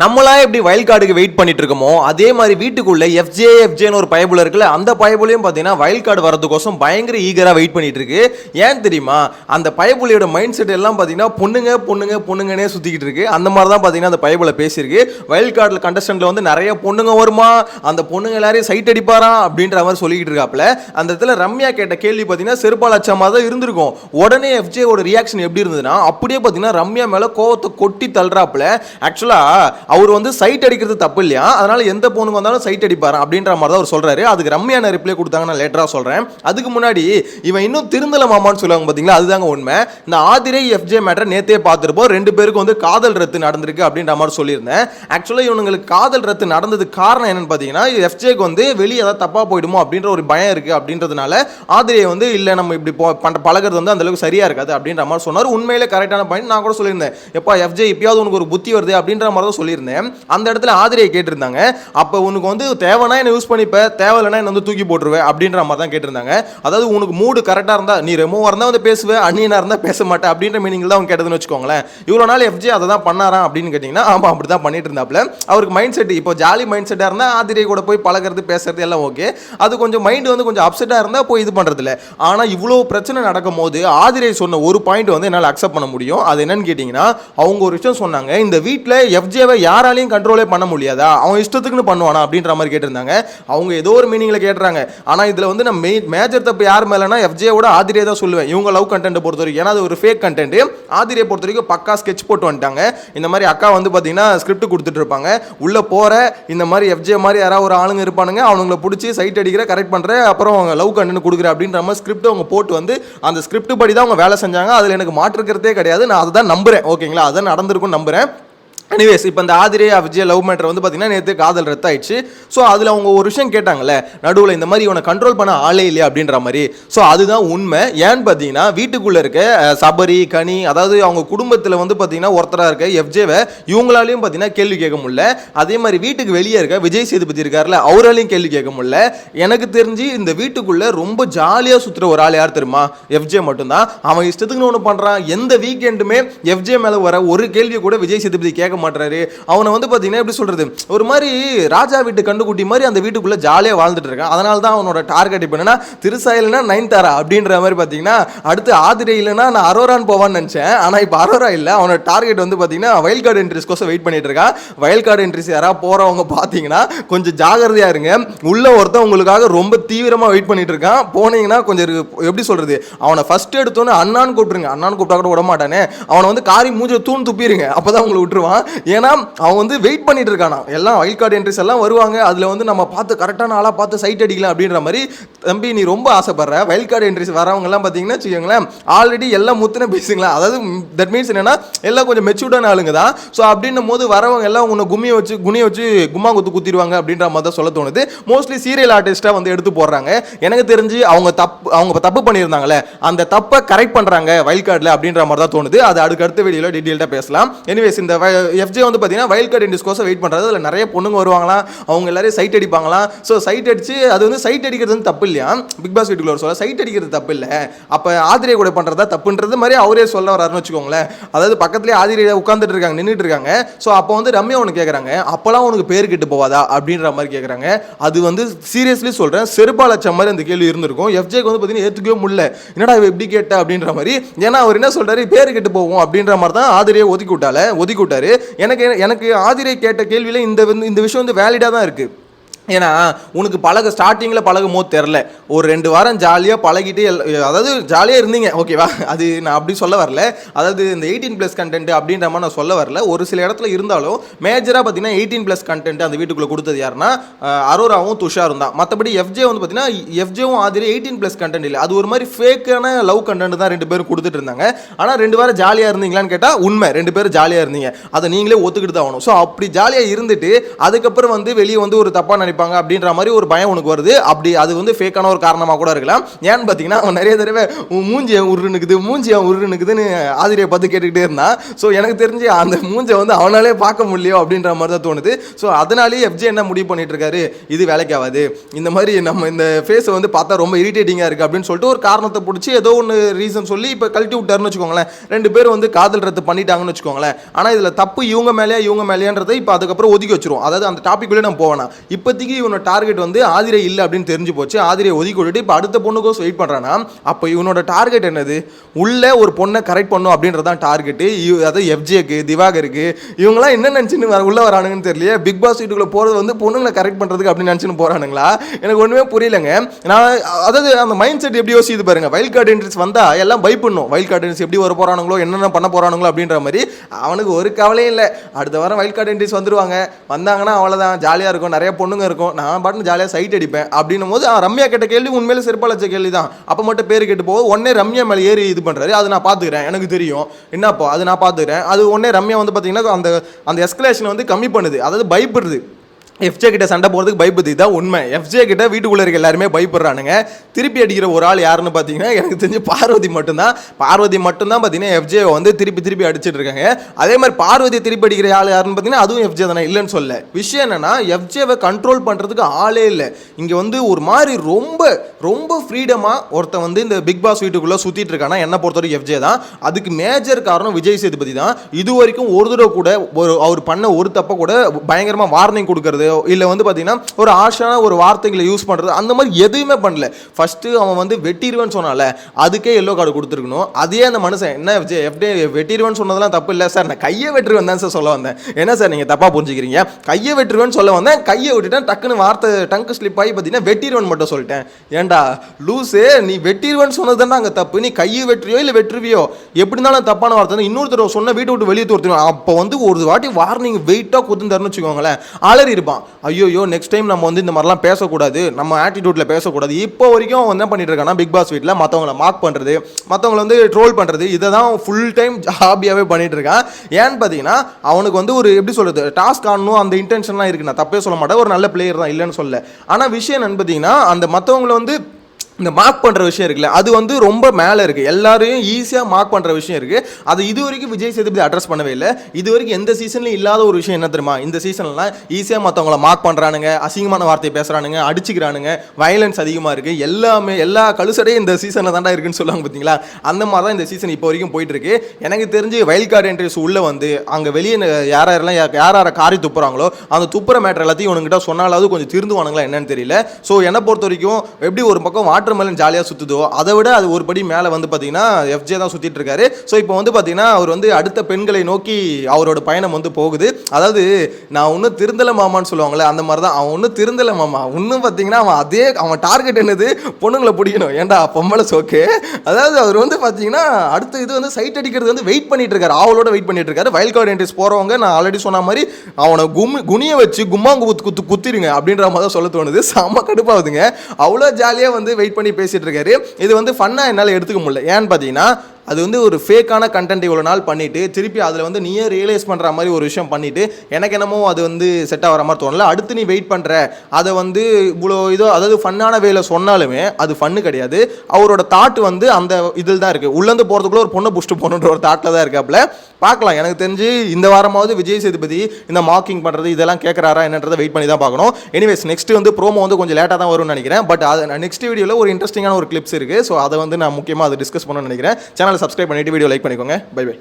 நம்மளா எப்படி வயல் கார்டுக்கு வெயிட் பண்ணிட்டு இருக்கோமோ அதே மாதிரி வீட்டுக்குள்ள எஃப்ஜே எஃப்ஜேன்னு ஒரு பயபுல இருக்குல்ல அந்த பயபுலையும் பார்த்தீங்கன்னா வயல் கார்டு வரதுக்கோசம் பயங்கர ஈகரா வெயிட் பண்ணிட்டு இருக்கு ஏன் தெரியுமா? அந்த பயபுலியோட மைண்ட் செட் எல்லாம் பார்த்தீங்கன்னா பொண்ணுங்க பொண்ணுங்க பொண்ணுங்கன்னே சுத்திக்கிட்டு இருக்கு அந்த மாதிரி தான் பார்த்தீங்கன்னா அந்த பயபுல பேசியிருக்கு. வயல் கார்டில் கண்டஸ்டன்ட்ல வந்து நிறைய பொண்ணுங்க வருமா? அந்த பொண்ணுங்க எல்லாரையும் சைட் அடிப்பாரா? அப்படின்ற மாதிரி சொல்லிக்கிட்டு இருக்காப்ல அந்த இடத்துல ரம்யா கேட்ட கேள்வி பார்த்தீங்கன்னா செருப்பால் அச்சமாக தான் இருந்திருக்கும். உடனே எஃப்ஜேவோட ரியாக்ஷன் எப்படி இருந்ததுன்னா அப்படியே பார்த்தீங்கன்னா ரம்யா மேலே கோவத்தை கொட்டி தள்ளுறாப்புல. ஆக்சுவலாக அவர் வந்து சைட் அடிக்கிறது தப்பு இல்லையா? அதனால எந்த பொண்ணுக்கு வந்தாலும் சைட் அடிப்பார்? அப்படின்ற மாதிரி தான் அவர் சொல்றாரு. அதுக்கு ரம்யான ரிப்ளை கொடுத்தாங்க நான் லேட்டராக சொல்றேன். அதுக்கு முன்னாடி இவன் இன்னும் திருந்தல மாமான்னு சொல்லுவாங்க பார்த்தீங்களா அதுதாங்க உண்மை. இந்த ஆதிரை எஃப்ஜே மேட்டர் நேத்தே பார்த்துருப்போம். ரெண்டு பேருக்கும் வந்து காதல் ரத்து நடந்திருக்கு அப்படின்ற மாதிரி சொல்லியிருந்தேன். ஆக்சுவலா இவனுங்களுக்கு காதல் ரத்து நடந்ததுக்கு காரணம் என்னன்னு பார்த்தீங்கன்னா எஃப்ஜேக்கு வந்து வெளியே ஏதாவது தப்பாக போயிடுமோ அப்படின்ற ஒரு பயம் இருக்கு அப்படின்றதுனால ஆதிரியை வந்து இல்லை நம்ம இப்படி போ- பண்ற பழகிறது வந்து அந்த அளவுக்கு இருக்காது அப்படின்ற மாதிரி சொன்னார். உண்மையிலே கரெக்டான பாயிண்ட் நான் கூட சொல்லியிருந்தேன். எப்பா எஃப்ஜே இப்பயாவது உனக்கு ஒரு புத்தி வருது அப்படின்ற மாதிரி தான் சொல்லியிருந்தேன். அந்த இடத்துல ஆதிரியை கேட்டிருந்தாங்க. அப்போ உனக்கு வந்து தேவைன்னா என்ன யூஸ் பண்ணிப்பேன் தேவையில்லைனா என்ன வந்து தூக்கி போட்டுருவேன் அப்படின்ற மாதிரி தான் கேட்டிருந்தாங்க. அதாவது உனக்கு மூடு கரெக்டாக இருந்தால் நீ ரெமோவாக இருந்தால் வந்து பேசுவேன் அன்னியனாக இருந்தால் பேச மாட்டேன் அப்படின்ற மீனிங்கில் தான் அவங்க கேட்டதுன்னு வச்சுக்கோங்களேன். இவ்வளோ நாள் எஃப்ஜே அதை தான் பண்ணாரா அப்படின்னு கேட்டிங்கன்னா ஆமாம் அப்படி தான் பண்ணிட்டு இருந்தாப்புல அவருக்கு மைண்ட் செட் இப்போ ஜாலி மைண்ட் செட்டாக இருந்தால் ஆதிரியை கூட போய் பழகிறது பேசுறது எல்லாம் ஓகே அது கொஞ்சம் மைண்ட் வந்து கொஞ்சம் அப்செட்டாக இருந்தால் போய் இது பண்ணுறது இல்லை ஆனால் இவ்வளோ பிரச்சனை நடக்கும் போது ஆதிரை சொன்ன ஒரு பாயிண்ட் வந்து என்னால் அக்செப்ட் பண்ண முடியும். அது என்னன்னு கேட்டிங்கன்னா அவங்க ஒரு விஷயம் சொன்னாங்க இந்த வீட்டில் எஃப்ஜேவை யாராலையும் கண்ட்ரோலே பண்ண முடியாதா? அவன் இஷ்டத்துக்குன்னு பண்ணுவானா அப்படின்ற மாதிரி கேட்டிருந்தாங்க. அவங்க ஏதோ ஒரு மீனிங்கில் கேட்டுறாங்க. ஆனால் இதில் வந்து நம்ம மேஜர் தப்பு யார் மேலேனா எஃப்ஜேவோட ஆதிரியை தான் சொல்லுவேன். இவங்க லவ் கண்டென்ட் பொறுத்த வரைக்கும் ஏன்னா அது ஒரு ஃபேக் கண்டென்ட் ஆதிரியை பொறுத்த வரைக்கும் பக்கா ஸ்கெட்ச் போட்டு வந்துட்டாங்க. இந்த மாதிரி அக்கா வந்து பார்த்தீங்கன்னா ஸ்கிரிப்ட் கொடுத்துட்டு இருப்பாங்க. உள்ளே போகிற இந்த மாதிரி எஃப்ஜே மாதிரி யாராவது ஒரு ஆளுங்க இருப்பானுங்க. அவனுங்களை பிடிச்சி சைட் அடிக்கிற கரெக்ட் பண்ணுற அப்புறம் அவங்க லவ் கண்டென்ட் கொடுக்குற அப்படின்ற மாதிரி ஸ்கிரிப்ட் அவங்க போட்டு வந்து அந்த ஸ்கிரிப்ட் படி தான் அவங்க வேலை செஞ்சாங்க. அதில் எனக்கு மாற்றுக்கிறதே கிடையாது. நான் அதை தான் நம்புறேன். ஓகேங்களா? அதை நடந்திருக்கும் நம்புறேன். எனிவேஸ் இப்போ இந்த ஆதிரே விஜய் லவ் மேட்டர் வந்து பார்த்தீங்கன்னா நேற்று காதல் ரத்தாயிடுச்சு. ஸோ அதில் அவங்க ஒரு விஷயம் கேட்டாங்கல்ல நடுவில் இந்த மாதிரி இவனை கண்ட்ரோல் பண்ண ஆளே இல்லையா அப்படின்ற மாதிரி. ஸோ அதுதான் உண்மை. ஏன்னு பார்த்தீங்கன்னா வீட்டுக்குள்ளே இருக்க சபரி கனி அதாவது அவங்க குடும்பத்தில் வந்து பார்த்தீங்கன்னா ஒருத்தராக இருக்க எஃப்ஜேவை இவங்களாலையும் பார்த்தீங்கன்னா கேள்வி கேட்க முடியல. அதே மாதிரி வீட்டுக்கு வெளியே இருக்க விஜய் சேதுபதி இருக்கார்ல அவராலையும் கேள்வி கேட்க முடியல. எனக்கு தெரிஞ்சு இந்த வீட்டுக்குள்ளே ரொம்ப ஜாலியாக சுற்றுற ஒரு ஆள் யார் தெரியுமா? எஃப்ஜே மட்டும்தான். அவன் இஷ்டத்துக்குன்னு ஒன்று பண்ணுறான் எந்த வீக்கெண்டுமே எஃப்ஜே மேலே வர ஒரு கேள்வி கூட விஜய் சேதுபதி கேட்க மாட்டுறாரு. அவனை வந்து பார்த்தீங்கன்னா எப்படி சொல்கிறது ஒரு மாதிரி ராஜா வீட்டு கண்டுக்குட்டி மாதிரி அந்த வீட்டுக்குள்ளே ஜாலியாக வாழ்ந்துட்டு இருக்கான். அதனால தான் அவனோட டார்கெட் இப்போ என்னன்னா திருசாயில்னா நைன் தாரா அப்படின்ற மாதிரி பார்த்தீங்கன்னா அடுத்து ஆதிரை இல்லைன்னா நான் அரோரான்னு போவான்னு நினச்சேன். ஆனால் இப்போ அரோரா இல்லை. அவனோட டார்கெட் வந்து பார்த்தீங்கன்னா வயல் கார்டு என்ட்ரிஸ் கோசம் வெயிட் பண்ணிட்டு இருக்கான். வயல் கார்டு என்ட்ரிஸ் யாராவது போகிறவங்க பார்த்தீங்கன்னா கொஞ்சம் ஜாகிரதையாக இருங்க. உள்ள ஒருத்தன் உங்களுக்காக ரொம்ப தீவிரமாக வெயிட் பண்ணிட்டு இருக்கான். போனீங்கன்னா கொஞ்சம் எப்படி சொல்கிறது அவனை ஃபர்ஸ்ட் எடுத்தோன்னே அண்ணான்னு கூப்பிட்டுருங்க. அண்ணான்னு கூப்பிட்டா கூட விட மாட்டானே அவனை வந்து காரி மூஞ்சில் தூண் துப்பிடுங்க அப்போ தான் உங்களை விட்டுருவான். ஏன்னா அவன் வந்து வெயிட் பண்ணிட்டு இருக்கானா எல்லாம் வயல் கார்டு என்ட்ரிஸ் எல்லாம் வருவாங்க. அதில் வந்து நம்ம பார்த்து கரெக்டான ஆளாக பார்த்து சைட் அடிக்கலாம் அப்படின்ற மாதிரி தம்பி நீ ரொம்ப ஆசைப்படுற. வைல்ட் கார்டு என்ட்ரிஸ் வரவங்கலாம் பார்த்தீங்கன்னா வச்சுக்கோங்களேன் ஆல்ரெடி எல்லாம் முத்துன பேசுங்களா அதாவது தட் மீன்ஸ் என்னன்னா எல்லாம் கொஞ்சம் மெச்சூர்டான ஆளுங்க தான். ஸோ அப்படின்னும் போது வரவங்க எல்லாம் உன்னை கும்மியை வச்சு குனியை வச்சு கும்மா குத்து குத்திடுவாங்க அப்படின்ற மாதிரி தான் சொல்ல தோணுது. மோஸ்ட்லி சீரியல் ஆர்டிஸ்ட்டாக வந்து எடுத்து போடுறாங்க. எனக்கு தெரிஞ்சு அவங்க தப்பு அவங்க தப்பு பண்ணியிருந்தாங்களே அந்த தப்பை கரெக்ட் பண்ணுறாங்க வைல்ட் கார்டில் அப்படின்ற மாதிரி தான் தோணுது. அது அதுக்கு அடுத்த வீடியோவில் டீட்டெயில்டாக பேசலாம். எனிவேஸ் இந்த எஃப்ஜே வந்து பார்த்தீங்கன்னா வயல் கார்டு இண்டிஸ்கோஸை வெயிட் பண்ணுறது அதில் நிறைய பொண்ணுங்க வருவாங்களாம் அவங்க எல்லாரையும் சைட் அடிப்பாங்களாம் ஸோ சைட் அடிச்சு அது வந்து சைட் அடிக்கிறது வந்து தப்பு இல்லையா? பிக் பாஸ் வீட்டுக்குள்ள ஒரு சொல்ல சைட் அடிக்கிறது தப்பு இல்லை. அப்போ ஆதிரியை கூட பண்ணுறதா தப்புன்றது மாதிரி அவரே சொல்ல வராருன்னு வச்சுக்கோங்களேன். அதாவது பக்கத்துலேயே ஆதிரியை உட்காந்துட்டு இருக்காங்க நின்றுட்டு இருக்காங்க. ஸோ அப்போ வந்து ரம்யா ஒன்று கேட்குறாங்க அப்போலாம் உனக்கு பேர் கெட்டு போவாதா? அப்படின்ற மாதிரி கேட்குறாங்க அது வந்து சீரியஸ்லி சொல்கிறேன் செருப்பால் அச்ச மாதிரி அந்த கேள்வி இருந்திருக்கும். எஃப்ஜேக்கு வந்து பார்த்தீங்கன்னா ஏற்றுக்கவே முடியல. என்னடா இவ எப்படி கேட்ட? அப்படின்ற மாதிரி. ஏன்னா அவர் என்ன சொல்கிறாரு பேர் கெட்டு போவோம் அப்படின்ற மாதிரி தான் ஆதிரியை ஒதுக்கி விட்டால ஒதுக்கி விட்டாரு. எனக்கு எனக்கு ஆதிரை கேட்ட கேள்வியில் இந்த வந்து இந்த விஷயம் வந்து வேலிடாக தான் இருக்குது ஏன்னா உனக்கு பழக ஸ்டார்டிங்கில் பழகும் போது தெரில ஒரு ரெண்டு வாரம் ஜாலியாக பழகிட்டு எல்- அதாவது ஜாலியாக இருந்தீங்க ஓகேவா அது நான் அப்படி சொல்ல வரல. அதாவது இந்த எயிட்டீன் ப்ளஸ் கண்டென்ட் அப்படின்ற மாதிரி நான் சொல்ல வரல. ஒரு சில இடத்துல இருந்தாலும் மேஜராக பார்த்தீங்கன்னா எயிட்டீன் ப்ளஸ் கண்டென்ட் அந்த வீட்டுக்குள்ளே கொடுத்தது யாருன்னா அரோராவும் துஷாரும் தான். மற்றபடி எஃப்ஜே வந்து பார்த்தீங்கன்னா எஃப்ஜேவும் ஆதிரி எயிட்டீன் ப்ளஸ் கண்டென்ட் இல்லை. அது ஒரு மாதிரி ஃபேக்கான லவ் கண்டென்ட் தான் ரெண்டு பேரும் கொடுத்துட்டு இருந்தாங்க. ஆனால் ரெண்டு வாரம் ஜாலியாக இருந்தீங்களான்னு கேட்டால் உண்மை. ரெண்டு பேரும் ஜாலியாக இருந்தீங்க. அதை நீங்களே ஒத்துக்கிட்டு தான் ஆகணும். ஸோ அப்படி ஜாலியாக இருந்துட்டு அதுக்கப்புறம் வந்து வெளியே வந்து ஒரு தப்பாக நினைப்பு இருப்பாங்க அப்படின்ற மாதிரி ஒரு பயம் உனக்கு வருது. அப்படி அது வந்து ஃபேக்கான ஒரு காரணமாக கூட இருக்கலாம். ஏன்னு பார்த்தீங்கன்னா அவன் நிறைய தடவை மூஞ்சியை மூஞ்சி ஏன் உருனுக்குது மூஞ்சி ஏன் உருனுக்குதுன்னு ஆதிரியை பார்த்து கேட்டுக்கிட்டே இருந்தான். ஸோ எனக்கு தெரிஞ்சு அந்த மூஞ்சை வந்து அவனாலே பார்க்க முடியலையோ அப்படின்ற மாதிரி தான் தோணுது. ஸோ அதனாலேயே எஃப்ஜே என்ன முடிவு பண்ணிட்டு இருக்காரு? இது வேலைக்கு ஆகாது. இந்த மாதிரி நம்ம இந்த ஃபேஸை வந்து பார்த்தா ரொம்ப இரிட்டேட்டிங்காக இருக்குது அப்படின்னு சொல்லிட்டு ஒரு காரணத்தை பிடிச்சி ஏதோ ஒன்று ரீசன் சொல்லி இப்போ கழட்டி விட்டாருன்னு வச்சுக்கோங்களேன். ரெண்டு பேரும் வந்து காதல் ரத்து பண்ணிட்டாங்கன்னு வச்சுக்கோங்களேன். ஆனால் இதில் தப்பு இவங்க மேலேயா இவங்க மேலேயான்றதை இப்போ அதுக்கப்புறம் ஒதுக்கி வச்சிருவோம். அதாவது அந்த டாபிக் நம்ம போவேனா இப்போதைக்கு இவனோட டார்கெட் வந்து ஆதிரை இல்லை அப்படின்னு தெரிஞ்சு போச்சு. ஆதிரை ஒதுக்கி விட்டுட்டு இப்போ அடுத்த பொண்ணுக்கோஸ் வெயிட் பண்ணுறான்னா அப்போ இவனோட டார்கெட் என்னது? உள்ளே ஒரு பொண்ணை கரெக்ட் பண்ணும் அப்படின்றது தான் டார்கெட்டு அதாவது எஃப்ஜேக்கு திவாகருக்கு இவங்களாம் என்ன நினச்சின்னு வர வரானுங்கன்னு தெரியல பிக் பாஸ் வீட்டுக்குள்ளே போகிறது வந்து பொண்ணுங்களை கரெக்ட் பண்ணுறதுக்கு அப்படின்னு நினச்சின்னு போகிறானுங்களா எனக்கு ஒன்றுமே புரியலங்க. நான் அதாவது அந்த மைண்ட் செட் எப்படி யோசிச்சு பாருங்க. வைல்ட் கார்டு என்ட்ரிஸ் வந்தால் எல்லாம் பயப்படணும். வைல்ட் கார்டு என்ட்ரிஸ் எப்படி வர போகிறானுங்களோ என்னென்ன பண்ண போகிறானுங்களோ அப்படின்ற மாதிரி அவனுக்கு ஒரு கவலையும் இல்லை. அடுத்த வாரம் வைல்ட் கார்டு என்ட்ரிஸ் வந்துருவாங்க. வந்தாங்கன்னா அவ்வளோதான் ஜாலியாக இருக்கும். நிறைய பொண்ணுங்க இருக்கும். நான் பாட்டு ஜாலியாக சைட் அடிப்பேன். அப்படின்னும் போது அவன் ரம்யா கேட்ட கேள்வி உண்மையிலே சிறப்பாளச்ச கேள்வி தான் அப்போ மட்டும் பேர் கேட்டு போக உடனே ரம்யா மேலே ஏறி இது பண்ணுறாரு அது நான் பார்த்துக்கிறேன் எனக்கு தெரியும். என்னப்போ? அது நான் பார்த்துக்கிறேன் அது உடனே ரம்யா வந்து பார்த்தீங்கன்னா அந்த அந்த எஸ்கலேஷனை வந்து கம்மி பண்ணுது. அதாவது பயப்படுது. எஃப்ஜே கிட்ட சண்டை போகிறதுக்கு பயப்படுது. தான் உண்மை. எஃப்ஜே கிட்ட வீட்டுக்குள்ளே இருக்க எல்லாருமே பயப்படுறானுங்க. திருப்பி அடிக்கிற ஒரு ஆள் யாருன்னு பார்த்தீங்கன்னா எனக்கு தெரிஞ்சு பார்வதி மட்டும்தான். பார்வதி மட்டும்தான் பார்த்தீங்கன்னா எஃப்ஜே வந்து திருப்பி திருப்பி அடிச்சிட்டு இருக்காங்க. அதே மாதிரி பார்வதி திருப்பி அடிக்கிற ஆள் யாருன்னு பார்த்தீங்கன்னா அதுவும் எஃப்ஜே தானே இல்லைன்னு சொல்ல விஷயம் என்னன்னா எஃப்ஜேவை கண்ட்ரோல் பண்ணுறதுக்கு ஆளே இல்லை. இங்கே வந்து ஒரு மாதிரி ரொம்ப ரொம்ப ஃப்ரீடமாக ஒருத்தன் வந்து இந்த பிக் பாஸ் வீட்டுக்குள்ளே சுற்றிட்டு இருக்கானா என்ன பொறுத்த வரைக்கும் எஃப்ஜே தான். அதுக்கு மேஜர் காரணம் விஜய் சேதுபதி தான். இது வரைக்கும் ஒரு தடவை கூட ஒரு அவர் பண்ண ஒரு தப்பை கூட பயங்கரமாக வார்னிங் கொடுக்கறது இல்லை வந்து பார்த்தீங்கன்னா ஒரு ஆஷான ஒரு வார்த்தைகளை யூஸ் பண்ணுறது அந்த மாதிரி எதுவுமே பண்ணல. ஃபஸ்ட்டு அவன் வந்து வெட்டிடுவேன்னு சொன்னால அதுக்கே எல்லோ கார்டு கொடுத்துருக்கணும். அதே அந்த மனுஷன் என்ன விஜய் எப்படி வெட்டிடுவேன்னு சொன்னதெல்லாம் தப்பு இல்லை சார் நான் கையை வெட்டுருவேன் தான் சார் சொல்ல வந்தேன். என்ன சார் நீங்கள் தப்பாக புரிஞ்சுக்கிறீங்க? கையை வெட்டுருவேன்னு சொல்ல வந்தேன். கையை விட்டுட்டேன் டக்குன்னு வார்த்தை டங்கு ஸ்லிப் ஆகி பார்த்தீங்கன்னா வெட்டிடுவேன் மட்டும் சொல்லிட்டேன். ஏன்டா லூஸு நீ வெட்டிடுவேன்னு சொன்னது தானே அங்கே தப்பு. நீ கையை வெட்டுறியோ இல்லை வெட்டுருவியோ? எப்படி இருந்தாலும் தப்பான வார்த்தை. இன்னொருத்தர் சொன்ன வீட்டை விட்டு வெளியே தோர்த்துருவேன் அப்போ வந்து ஒரு வாட்டி வார்னிங் வெயிட்டாக குத்துந்தாருன்னு வச்சுக்கோங்களேன். அலறி இருப்பான் ஐயோ நெக்ஸ்ட் டைம் நம்ம வந்து இந்த மாதிரிலாம் பேசக்கூடாது நம்ம ஆட்டிடியூட்டில் பேசக்கூடாது. இப்போ வரைக்கும் அவன் என்ன பண்ணிட்டு இருக்கான்னா பிக் பாஸ் வீட்டில் மற்றவங்கள மார்க் பண்ணுறது மற்றவங்கள வந்து ட்ரோல் பண்ணுறது இதை தான் ஃபுல் டைம் ஹாபியாகவே பண்ணிட்டு இருக்கான். ஏன்னு பார்த்தீங்கன்னா அவனுக்கு வந்து ஒரு எப்படி சொல்கிறது டாஸ்க் ஆடணும் அந்த இன்டென்ஷன்லாம் இருக்குது நான் தப்பே சொல்ல மாட்டேன். ஒரு நல்ல பிளேயர் தான் இல்லைன்னு சொல்ல ஆனால் விஷயம் என்ன பார்த்தீங்கன்னா அந்த மற்றவங்கள வந்து இந்த மார்க் பண்ணுற விஷயம் இருக்குல்ல அது வந்து ரொம்ப மேலே இருக்குது எல்லாரையும் ஈஸியாக மார்க் பண்ணுற விஷயம் இருக்குது அது இது வரைக்கும் விஜய் சேதுபதி அட்ரஸ் பண்ணவே இல்லை. இது வரைக்கும் எந்த சீசன்லையும் இல்லாத ஒரு விஷயம் என்ன தெரியுமா? இந்த சீசன்லாம் ஈஸியாக மற்றவங்கள மார்க் பண்ணுறானுங்க அசிங்கமான வார்த்தையை பேசுகிறானுங்க அடிச்சுக்கிறானுங்க வயலன்ஸ் அதிகமாக இருக்குது எல்லாமே எல்லா கழுசடையும் இந்த சீசனில் தாண்டா இருக்குன்னு சொல்லுவாங்க பார்த்தீங்களா அந்த மாதிரி தான் இந்த சீசன் இப்போ வரைக்கும் போயிட்டுருக்கு எனக்கு தெரிஞ்சு வயல் கார்டு என்ட்ரிஸ் உள்ளே வந்து அங்கே வெளியே யார் யாரெல்லாம் யார் யாரை காரி துப்புறாங்களோ அந்த துப்புற மேட்டர் எல்லாத்தையும் உனக்கிட்ட சொன்னாலாவது கொஞ்சம் திருந்துவானுங்களா என்னன்னு தெரியல. ஸோ என்னை பொறுத்த வரைக்கும் எப்படி ஒரு பக்கம் வாட்டர் மெலன் ஜாலியாக சுற்றுதோ அதை விட அது ஒரு படி மேலே வந்து பார்த்தீங்கன்னா எஃப்ஜே தான் சுற்றிட்டு இருக்காரு. ஸோ இப்போ வந்து பார்த்தீங்கன்னா அவர் வந்து அடுத்த பெண்களை நோக்கி அவரோட பயணம் வந்து போகுது. அதாவது நான் ஒன்றும் திருந்தலை மாமான்னு சொல்லுவாங்களே அந்த மாதிரி தான் அவன் ஒன்றும் திருந்தலை மாமா. இன்னும் பார்த்தீங்கன்னா அவன் அதே அவன் டார்கெட் என்னது? பொண்ணுங்களை பிடிக்கணும். ஏன்டா பொம்பளை சோக்கு? அதாவது அவர் வந்து பார்த்தீங்கன்னா அடுத்த இது வந்து சைட் அடிக்கிறது வந்து வெயிட் பண்ணிட்டு இருக்காரு. அவளோட வெயிட் பண்ணிட்டு இருக்காரு. வைல்ட் கார்டு என்ட்ரிஸ் போகிறவங்க நான் ஆல்ரெடி சொன்ன மாதிரி அவனை கும்மி குனிய வச்சு கும்மாங்கு குத்து குத்து குத்திருங்க அப்படின்ற மாதிரி தான் சொல்ல தோணுது. செம்ம கடுப்பாகுதுங்க. அவ்வளோ ஜாலியாக வந்து வெயிட் பண்ணி பேசிட்டு இருக்காரு. இது வந்து ஃபன்னாக என்னால் எடுத்துக்க முடியல. ஏன்னு பார்த்தீங்கன்னா அது வந்து ஒரு ஃபேக்கான கண்டென்ட் இவ்வளோ நாள் பண்ணிவிட்டு திருப்பி அதில் வந்து நீயே ரியலைஸ் பண்ணுற மாதிரி ஒரு விஷயம் பண்ணிவிட்டு எனக்கு என்னமோ அது வந்து செட் ஆகிற மாதிரி தோணல. அடுத்து நீ வெயிட் பண்ணுற அதை வந்து இவ்வளோ இதோ அதாவது ஃபன்னான வேலை சொன்னாலுமே அது ஃபன்னு கிடையாது. அவரோட தாட் வந்து அந்த இதில் தான் இருக்குது உள்ளேருந்து போகிறதுக்குள்ள ஒரு பொண்ணை புஷ்ட்டு போகணுன்ற ஒரு தாட்டில் தான் இருக்காப்புல. பார்க்கலாம். எனக்கு தெரிஞ்சு இந்த வாரமாவது விஜய் சேதுபதி இந்த மார்க்கிங் பண்ணுறது இதெல்லாம் கேட்குறாரா என்னன்றதை வெயிட் பண்ணி தான் பார்க்கணும். எனிவேஸ் நெக்ஸ்ட் வந்து ப்ரோமோ வந்து கொஞ்சம் லேட்டாக தான் வரும்னு நினைக்கிறேன். பட் அது நெக்ஸ்ட் வீடியோவில் ஒரு இன்ட்ரெஸ்டிங்கான ஒரு கிளிப்ஸ் இருக்குது ஸோ அதை வந்து நான் முக்கியமாக அதை டிஸ்கஸ் பண்ணணும்னு நினைக்கிறேன். சேனல் சப்ஸ்கிரைப் பண்ணிட்டு வீடியோ லைக் பண்ணிக்கோங்க. Bye bye.